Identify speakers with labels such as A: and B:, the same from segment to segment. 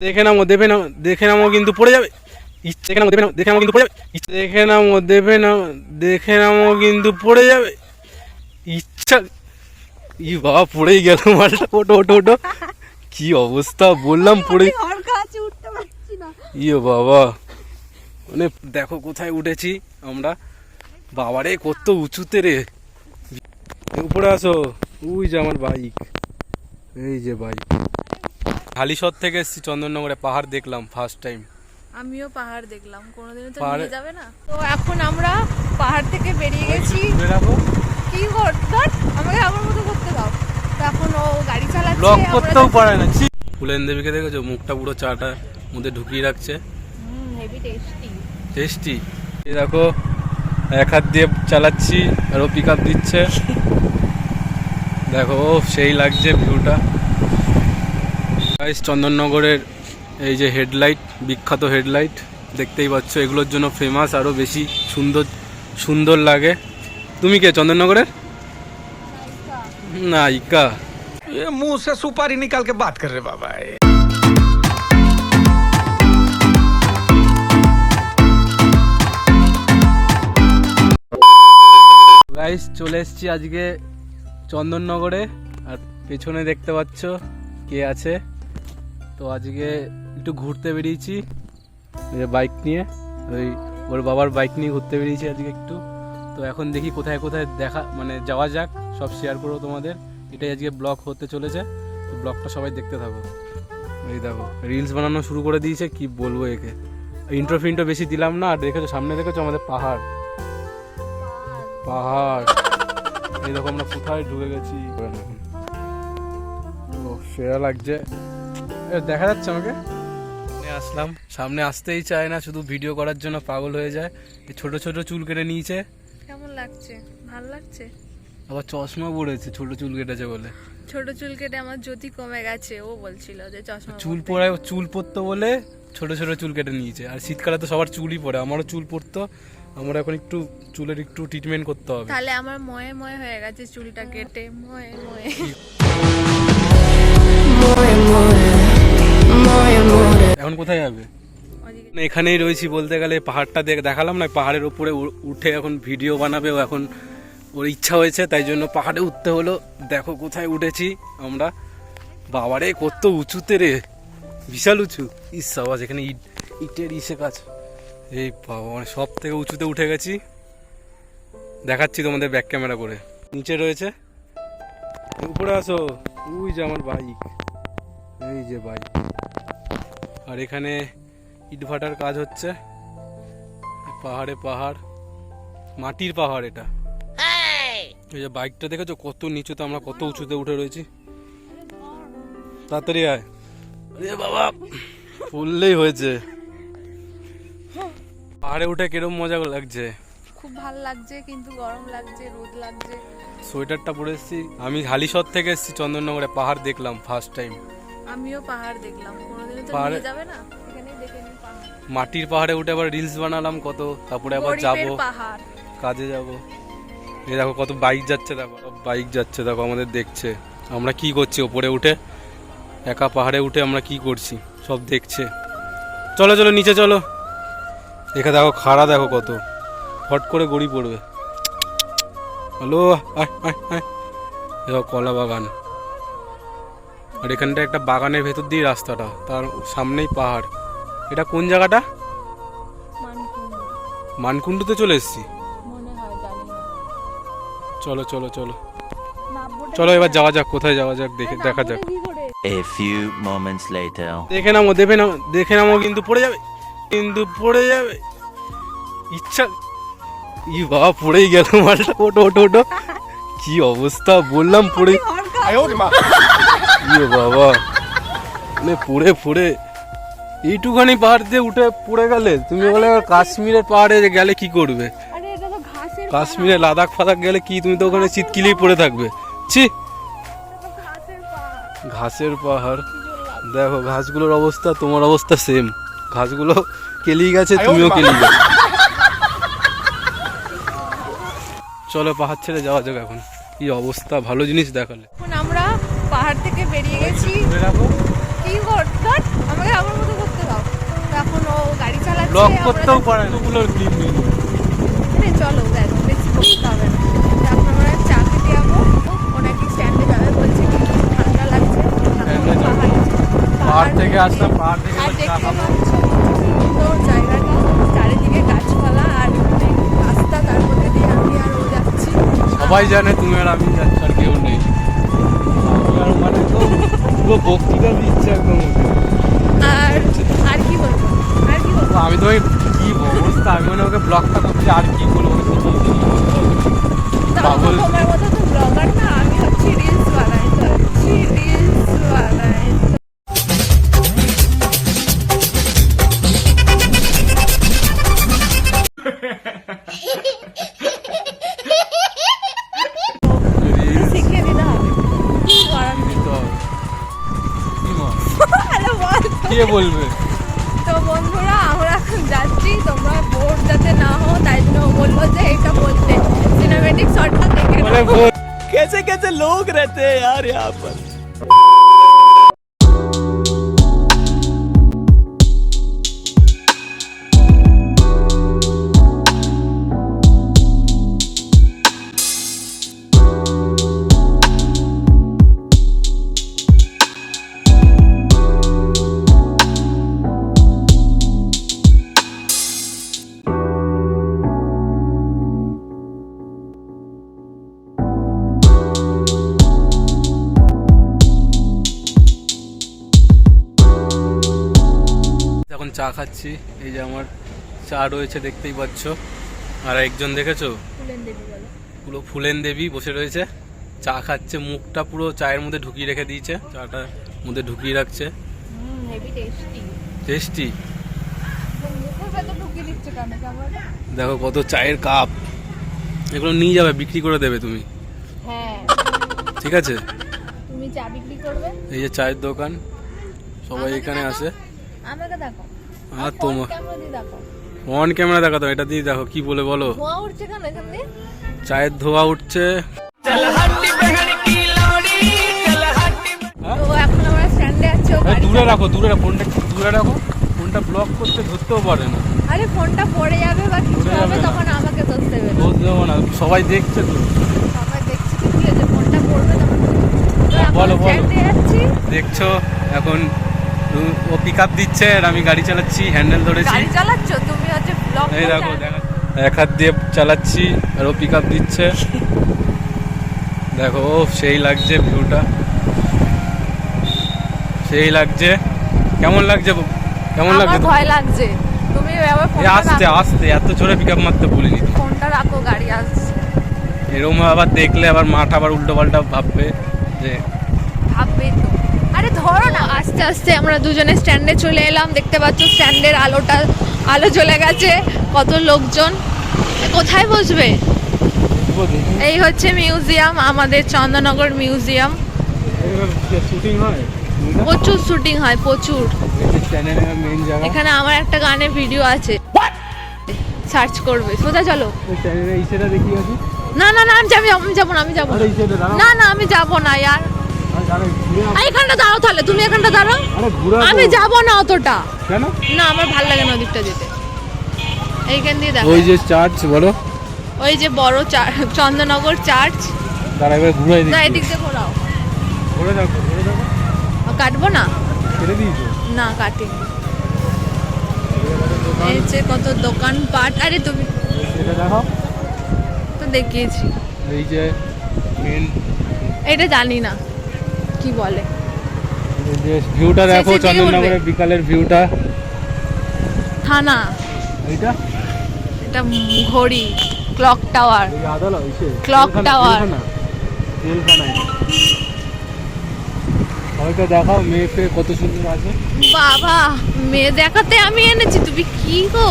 A: দেখে নামো দেবে না দেখে নামো কিন্তু পড়ে যাবে। ইচ্ছে দেখে নামো দেবে না দেখে নামো কিন্তু পড়ে যাবে। দেখে নামো দেবে না দেখে নামো কিন্তু পড়ে যাবে। ইচ্ছা ই বাবা পড়েই গেল মালটা। ওটো ওটো ওটো কি অবস্থা বললাম পড়ে ইয়ে বাবা। মানে দেখো কোথায় উঠেছি আমরা। বাবারে কত উঁচুতে রে। উপরে আসো। ওই যে আমার বাইক। এই যে বাইক। হালিশহর থেকে এসেছি চন্দননগরে পাহাড় দেখলাম ফার্স্ট টাইম
B: আমিও পাহাড় দেখলাম কোনোদিনও তো নিয়ে যাবে না। তো এখন আমরা পাহাড় থেকে বেরিয়ে গেছি। কি কর আমাকে আমার মতো করতে দাও। তো এখন ও গাড়ি চালাচ্ছে আমরা
A: করতেও পারে না। ফুলেন দেবীকে দেখেছ? মুখটা পুরো চাটা মধ্যে ঢুকিয়ে রাখছে।
B: হুম হেভি টেস্টি
A: টেস্টি এই দেখো এক হাত দিয়ে চালাচ্ছি আর ও পিক আপ দিচ্ছে। দেখো সেই লাগছে ভিউটা গাইস চন্দননগরের এই যে হেডলাইট বিখ্যাত হেডলাইট দেখতেই পাচ্ছ এগুলোর জন্য ফেমাস আরও বেশি সুন্দর সুন্দর লাগে। তুমি কে চন্দননগরের না ইকা
C: এ মুহ সে সুপারি নিকালকে বাত কর রে বাবা
A: গাইস চলে এসছি আজকে চন্দননগরে আর পেছনে দেখতে পাচ্ছ কে আছে। তো আজকে একটু ঘুরতে বেরিয়েছি বাইক নিয়ে, ওই ওর বাবার বাইক নিয়ে ঘুরতে বেরিয়েছি আজকে একটু। তো এখন দেখি কোথায় কোথায় দেখা মানে যাওয়া যাক, সব শেয়ার করব তোমাদের। এটাই আজকে ব্লগ হতে চলেছে, তো ব্লগটা সবাই দেখতে থাকো। এই দেখো রিলস বানানো শুরু করে দিয়েছে, কি বলব একে। ইন্ট্রো ফিন্ট্রো বেশি দিলাম না, আর দেখেছ, সামনে দেখেছ আমাদের পাহাড়? পাহাড়। দেখো আমরা কোথায় ঢুকে গেছি। ও, সেরা লাগছে। দেখা যাচ্ছে আমাকে? আসলাম। সামনে আসতেই চায় না শুধু ভিডিও করার জন্য পাগল হয়ে যায়। এই ছোট ছোট চুল কেটে নিয়েছে।
B: কেমন লাগছে? ভালো লাগছে?
A: আবার চশমা পড়েছে ছোট চুল কেটেছে বলে।
B: ছোট চুল কেটে আমার জ্যোতি কমে গেছে ও বলছিল যে চশমা
A: চুল। পড়ায় চুল পরতো বলে ছোট ছোট চুল কেটে নিয়েছে। আর শীতকালে তো সবার চুলই পড়ে আমারও চুল পড়তো। আমার এখন একটু চুলের একটু ট্রিটমেন্ট করতে হবে।
B: তাহলে আমার ময়ে ময়ে হয়ে গেছে চুলটা কেটে ময়ে ময়ে।
A: এখন কোথায় যাবে? এখানেই রয়েছি বলতে গেলে, পাহাড়টা দেখ দেখালাম না, পাহাড়ের উপরে উঠে এখন ভিডিও বানাবে এখন ওর ইচ্ছা হয়েছে, তাই জন্য পাহাড়ে উঠতে হলো। দেখো কোথায় উঠেছি আমরা। বাবারে, কত উঁচুতে রে। বিশাল উঁচু। ইস আওয়াজ এখানে ইট ইটের ইসে কাজ। এই বাবা মানে সব থেকে উঁচুতে উঠে গেছি। দেখাচ্ছি তোমাদের ব্যাক ক্যামেরা করে। নিচে রয়েছে। উপরে আসো। ওই যে আমার বাইক এই যে বাইক আর এখানে ইট ভাটার কাজ হচ্ছে। পাহাড়ে পাহাড় মাটির পাহাড় এটা। এই যে বাইকটা দেখেছ? কত নিচুতে আমরা কত উঁচুতে উঠে রয়েছি। তাড়াতাড়ি আয়। আরে বাবা পড়লেই হয়েছে। পাহাড়ে উঠে কিরম মজা লাগছে?
B: খুব ভালো লাগছে কিন্তু গরম লাগছে রোদ লাগছে।
A: সোয়েটারটা পরে এসেছি। আমি হালিশহর থেকে এসেছি চন্দননগরে পাহাড় দেখলাম ফার্স্ট টাইম
B: আমিও পাহাড় দেখলাম
A: পাহাড়ে-
B: যাবে না?
A: মাটির পাহাড়ে উঠে আবার রিলস বানালাম কত। তারপরে আবার যাব। কাজে যাব। এই দেখো কত বাইক যাচ্ছে দেখো বাইক যাচ্ছে দেখো আমাদের দেখছে। আমরা কি করছি ওপরে উঠে? একা পাহাড়ে উঠে আমরা কি করছি? সব দেখছে। চলো চলো নিচে চলো। এখানে দেখো খাড়া দেখো কত। ফট করে গড়ি পড়বে। হ্যালো আয় আয় আয়। দেখো কলা বাগান। আর এখানটা একটা বাগানের ভেতর দিয়ে রাস্তাটা তার সামনেই পাহাড়। এটা কোন জায়গাটা? মানকুণ্ডুতে চলে এসেছি।
B: মনে হয় জানি না।
A: চলো চলো চলো। চলো এবার যাওয়া যাক কোথায় যাওয়া যাক দেখে দেখা যাক।
D: A few moments later.
A: দেখে নামো দেবে না দেখে নামো কিন্তু পড়ে যাবে। কিন্তু পড়ে যাবে। ইচ্ছা ই বাবা পড়েই গেল মালটা। ওটো ওটো ওটো। কি অবস্থা বললাম পড়ে
B: ঘর কাছে
A: ইয়ে বাবা। মানে পড়ে পড়ে। এইটুখানি পাহাড় দিয়ে উঠে পড়ে গেলে? তুমি বলে কাশ্মীরের পাহাড়ে গেলে কি করবে?
B: আরে এটা তো ঘাসের
A: কাশ্মীরে লাদাখ ফাদাখ গেলে কি? তুমি তো ওখানে চিৎকিলেই পড়ে থাকবে। ছি।
B: ঘাসের পাহাড়।
A: দেখো ঘাসগুলোর অবস্থা তোমার অবস্থা সেম ঘাসগুলো কেলিয়ে গেছে তুমিও কেলিয়ে গেছো চলো পাহাড় ছেড়ে যাওয়া যাক এখন। কি অবস্থা ভালো জিনিস দেখালে।
B: পাহাড় থেকে বেরিয়ে গেছি। কি কর আমাকে আমার
A: ব্লগ
B: আমরা
A: করতেও
B: যাচ্ছি-
A: পারে না। ওগুলোর ক্লিপ নেই
B: আরে চলো দেখো বেশি করতে হবে না। তারপর আমরা চা খেতে যাব। ও নাকি স্ট্যান্ডে যাবে বলছে কি ঠান্ডা লাগছে। পাহাড়
A: পাহাড় থেকে আসলাম পাহাড় থেকে
B: আর দেখতে
A: খাব।
B: পাচ্ছ সুন্দর জায়গাটা চারিদিকে গাছপালা আর অনেক রাস্তা তার মধ্যে দিয়ে আমি আর ও যাচ্ছি।
A: সবাই জানে তুমি আর আমি যাচ্ছি। আর কেউ পুরো বক্তৃতা দিচ্ছে একদম
B: আর আর কি বলব? আর কি বলব?
A: আমি তো ওই কি অবস্থা আমি মানে ওকে ব্লগটা করছি আর কি বলব পাগল।
B: তোমার মতো তো ব্লগার না আমি হচ্ছি রিলস বানাই তো রিলস বানাই।
A: বলবে
B: তো বন্ধুরা আমরা এখন যাচ্ছি তোমরা বোর যাতে না হও তাই জন্য ও বললো যে এটা বলতে সিনেমেটিক শটটা দেখে
A: বলে
B: নাও।
A: বল
E: कैसे कैसे लोग रहते हैं यार यहाँ पर
A: চা খাচ্ছি। এই যে আমার চা রয়েছে দেখতেই পাচ্ছ। আর একজন দেখেছ। পুরো ফুলেন দেবী বসে রয়েছে। চা খাচ্ছে মুখটা পুরো চায়ের মধ্যে ঢুকিয়ে রেখে দিয়েছে। চাটা মধ্যে ঢুকিয়ে রাখছে।
B: টেস্টি।
A: দেখো কত চায়ের কাপ। এগুলো নিয়ে যাবে বিক্রি করে দেবে তুমি।
B: হ্যাঁ।
A: ঠিক আছে?
B: তুমি চা বিক্রি করবে?
A: এই যে চায়ের দোকান। সবাই এখানে আসে।
B: আমাকে দেখো।
A: আর তোমার
B: দেখো।
A: ক্যামেরা দেখাতো এটা দিয়ে দেখো কি বলে বলো?
B: ধোঁয়া উঠছে কেন এখান দিয়ে?
A: চায়ের ধোয়া উঠছে।
B: গাড়ি
A: দূরে রাখো দূরে রাখো ফোনটা দূরে রাখো। ফোনটা ব্লক করতে ধরতেও পারে না।
B: আরে ফোনটা পড়ে যাবে বা কিছু হবে তখন আমাকে দেবে না
A: দোষ না সবাই দেখছে তো।
B: সবাই দেখছি কি আছে ফোনটা পড়বে তখন।
A: হ্যাঁ, বলো, বলো। দেখছ এখন ও- পিক আপ দিচ্ছে আর আমি গাড়ি চালাচ্ছি হ্যান্ডেল ধরেছি।
B: গাড়ি চালাচ্ছ? তুমি হচ্ছে ব্লগ
A: এই দেখো এক হাত দিয়ে চালাচ্ছি আর ও পিক আপ দিচ্ছে। দেখো ও সেই লাগছে ভিউটা সেই লাগছে। কেমন লাগছে কেমন লাগছে?
B: ভয় লাগছে। তুমি এবার ফোনটা
A: আস্তে আস্তে এত জোরে পিক আপ মারতে বলিনি।
B: ফোনটা রাখো গাড়ি আসছে।
A: এরকম আবার দেখলে আবার মাঠ আবার উল্টো পাল্টা ভাববে যে
B: ভাববে তো। ধরো না আস্তে আস্তে আমরা দুজনে স্ট্যান্ডে চলে এলাম দেখতে পাচ্ছ স্ট্যান্ডের আলোটা আলো চলে গেছে কত লোকজন। কোথায় বসবে? এই হচ্ছে মিউজিয়াম আমাদের চন্দননগর মিউজিয়াম। প্রচুর শুটিং হয় প্রচুর। এখানে আমার একটা গানের ভিডিও আছে। সার্চ করবে সোজা চলো? না না না আমি যাব আমি যাব না আমি যাব না না আমি যাব না ইয়ার। এখানটা দাঁড়াও তাহলে তুমি এখানটা দাঁড়াও। আমি যাব না অতটা।
A: কেন?
B: না আমার ভালো লাগে না ওদিকটা যেতে। এইখান দিয়ে দেখো।
A: ওই যে চার্চ বলো।
B: ওই যে বড় চন্দননগর চার্চ
A: তারা এবার ঘুরে
B: না এদিক দিয়ে ঘোরাও।
A: ঘুরে দেখো ঘুরে দেখো।
B: কাটবো না?
A: ছেড়ে দিয়েছ
B: না কাটি এই যে কত দোকান পাট। আরে তুমি
A: এটা দেখো।
B: তো দেখিয়েছি।
A: এই যে মেন
B: এটা জানি না। কি বলে?
A: ভিউটা দেখো চন্দননগরের বিকালের ভিউটা
B: থানা।
A: এইটা?
B: এটা ঘড়ি ক্লক টাওয়ার
A: এটা। সবাইকে দেখাও মেয়ে কত সুন্দর আছে।
B: বাবা মেয়ে দেখাতে আমি এনেছি তুমি কি গো?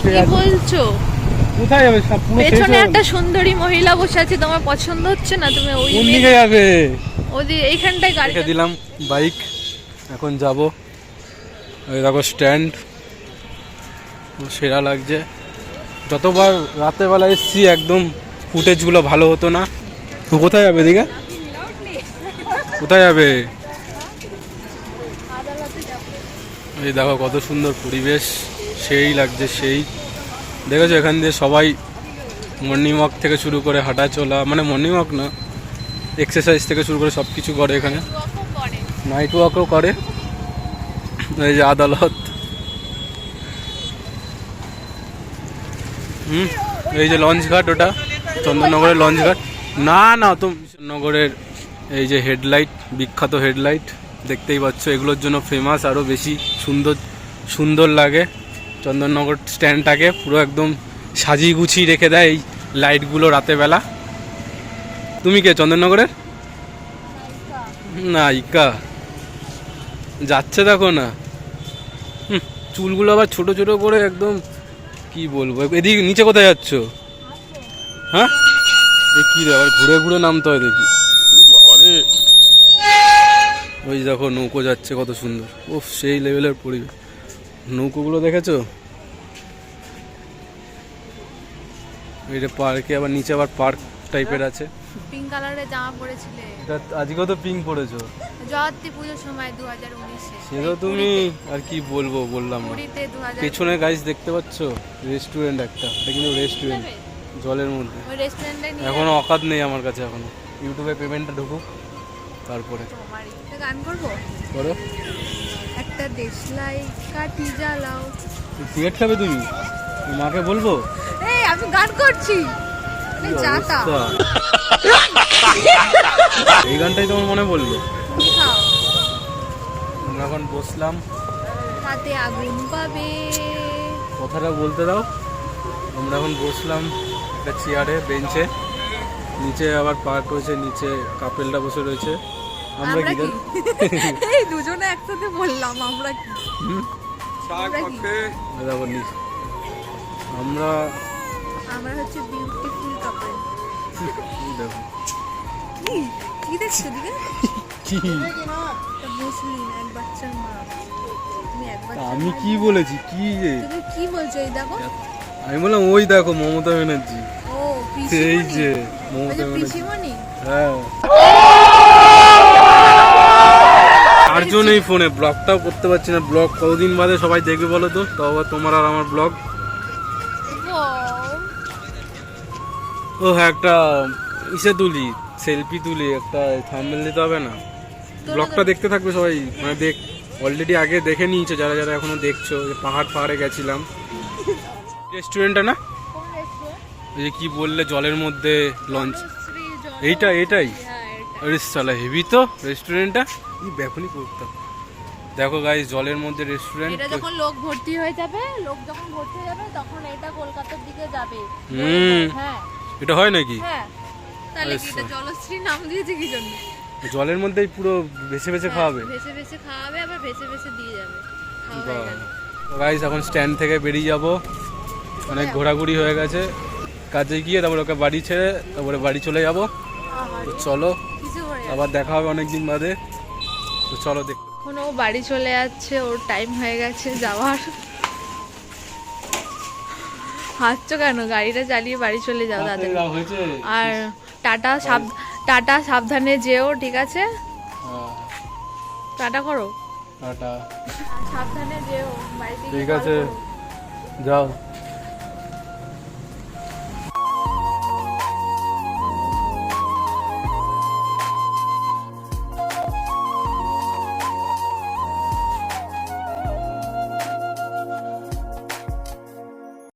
B: কি বলছো?
A: কোথায় যাবে সব? পুরো
B: পেছনে একটা সুন্দরী মহিলা বসে আছে তোমার পছন্দ হচ্ছে না? তুমি ওই
A: কোন দিকে যাবে?
B: ওদি এইখানটায় গাড়ি
A: রেখে দিলাম বাইক। এখন যাব। ওই দেখো স্ট্যান্ড। সেরা লাগছে। যতবার রাতের বেলা এসছি একদম ফুটেজগুলো ভালো হতো না। তো কোথায় যাবে দিঘা কোথায় যাবে? এই দেখো কত সুন্দর পরিবেশ। সেই লাগছে সেই। দেখেছ এখান দিয়ে সবাই মর্নিং ওয়াক থেকে শুরু করে হাঁটা চলা মানে মর্নিং ওয়াক না এক্সারসাইজ থেকে শুরু করে সব কিছু করে এখানে। নাইট ওয়াকও করে। এই যে আদালত। হুম এই যে লঞ্চ ঘাট ওটা চন্দননগরের লঞ্চ ঘাট। না না তো নগরের এই যে হেডলাইট বিখ্যাত হেডলাইট দেখতেই পাচ্ছ এগুলোর জন্য ফেমাস আরও বেশি সুন্দর সুন্দর লাগে। চন্দননগর স্ট্যান্ডটাকে পুরো একদম সাজিয়ে গুছিয়ে রেখে দেয় এই লাইটগুলো রাতে বেলা তুমি কে চন্দননগরের? না ইকা যাচ্ছে দেখো না। হুম, চুলগুলো আবার ছোট ছোট করে একদম কি বলব? এদিক নিচে কোথায় যাচ্ছ? হ্যাঁ? এ কি রে আবার ঘুরে ঘুরে নামতে হয় দেখি। ওই দেখো নৌকো যাচ্ছে কত সুন্দর। ও সেই লেভেলের পরিবেশ। নৌকোগুলো দেখেছ? এটা পার্কে আবার নিচে আবার পার্ক টাইপের আছে।
B: পিঙ্ক কালারের জামা পরেছিলে।
A: এটা আজকেও তো পিঙ্ক পরেছো।
B: জয়ন্তী পুজোর সময় দু হাজার উনিশে।
A: সে তো তুমি আর কি বলব বললাম না। পেছনে গাইস দেখতে পাচ্ছ? রেস্টুরেন্ট একটা। এটা কিন্তু রেস্টুরেন্ট জলের মধ্যে।
B: ওই রেস্টুরেন্টে
A: এখনও অকাত নেই আমার কাছে এখন। ইউটিউবে পেমেন্টটা ঢুকুক তারপরে।
B: গান করব?
A: করো।
B: একটা দেশলাই কাটি জ্বালাও।
A: সিগারেট খাবে তুমি? মাকে বলব?
B: এই আমি গান করছি।
A: কি
B: এই
A: গানটাই তোমার মনে
B: খাও।
A: আমরা এখন বসলাম।
B: হাতে আগুন পাবে।
A: কথাটা বলতে দাও। আমরা এখন বসলাম একটা চেয়ারে বেঞ্চে। নিচে আবার পার্ক রয়েছে নিচে কাপেলটা বসে রয়েছে। আমরা কি?
B: এই দুজনে একসাথে বললাম আমরা কি? আমরা হচ্ছে বিউটিফুল কাপল কি? কি দেখছ দিকে
A: কি?
B: মুসলিম এক বাচ্চার মা। তুমি এক বাচ্চা
A: আমি কি বলেছি? কি যে?
B: তুমি কি বলছো? এই দেখো।
A: আমি বললাম ওই দেখো মমতা ব্যানার্জি।
B: ও
A: সেই যে মমতা ব্যানার্জি। হ্যাঁ। চারজন এই ফোনে ব্লগটাও করতে পারছি না ব্লগ কতদিন বাদে সবাই দেখবে বলো তো? তো আবার তোমার আর আমার ব্লগ। ও হ্যাঁ একটা ইসে তুলি সেলফি তুলি একটা থাম্বনেল দিতে হবে না। ব্লগটা দেখতে থাকবে সবাই মানে দেখ অলরেডি আগে দেখে নিয়েছো যারা যারা এখনও দেখছ যে পাহাড় পাহাড়ে গেছিলাম। রেস্টুরেন্টটা না? এই যে কি বললে জলের মধ্যে লঞ্চ এইটা এটাই? আরে সালা হেভি তো রেস্টুরেন্টটা এই ব্যাকুনি করতাম দেখো গাইস জলের মধ্যে রেস্টুরেন্ট
B: এটা যখন লোক ভর্তি হয়ে যাবে লোক যখন ভর্তি হয়ে যাবে তখন এটা কলকাতার দিকে যাবে।
A: হুম।
B: হ্যাঁ।
A: এটা হয় নাকি?
B: হ্যাঁ। তাহলে এটা
A: আচ্ছা।
B: জলশ্রী নাম দিয়েছে কি জন্য?
A: জলের মধ্যেই পুরো ভেসে ভেসে খাওয়াবে?
B: ভেসে ভেসে খাওয়াবে আবার ভেসে ভেসে দিয়ে যাবে। হয়ে
A: গাইস এখন স্ট্যান্ড থেকে বেরিয়ে যাব। অনেক ঘোরাঘুরি হয়ে গেছে। কাজে গিয়ে তারপরে ওকে বাড়ি ছেড়ে তারপরে বাড়ি চলে যাব। চলো
B: হয়ে
A: আবার দেখা হবে অনেকদিন বাদে। তো চলো দেখ
B: এখন ও বাড়ি চলে যাচ্ছে ওর টাইম হয়ে গেছে যাওয়ার। হাসছো কেন? গাড়িটা চালিয়ে বাড়ি চলে যাও দাদা আর টাটা সাব টাটা সাবধানে যেও ঠিক আছে?
A: হ্যাঁ,
B: টাটা করো।
A: টাটা।
B: সাবধানে যেও বাড়িতে
A: ঠিক আছে। যাও।